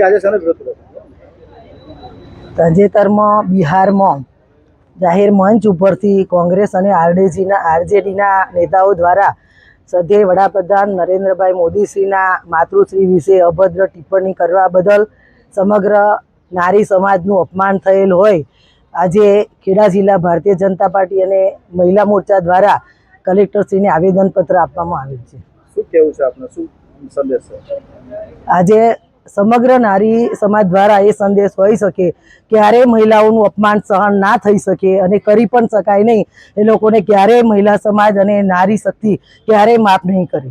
પછી આજે શાનો વિરોધ કર્યો તાજેતરમાં બિહારમાં જાહેર મંચ ઉપરથી કોંગ્રેસ અને આરડીજીના આરજેડીના નેતાઓ દ્વારા સદ્ય વડાપ્રધાન નરેન્દ્રભાઈ મોદીશ્રીના માતૃશ્રી વિશે અભદ્ર ટિપ્પણી કરવા બદલ સમગ્ર નારી સમાજનું અપમાન થયેલ હોય. આજે ખેડા જિલ્લા ભારતીય જનતા પાર્ટી અને મહિલા મોરચા દ્વારા કલેક્ટરશ્રીને આવેદનપત્ર આપવામાં આવેલ છે. શું કેવું છે આપને? શું સંદેશ છે? આજે સમગ્ર નારી સમાજ દ્વારા એ સંદેશ હોઈ શકે ક્યારેય મહિલાઓનું અપમાન સહન ના થઈ શકે અને કરી પણ શકાય નહીં. એ લોકોને ક્યારેય મહિલા સમાજ અને નારી શક્તિ ક્યારેય માફ નહીં કરે.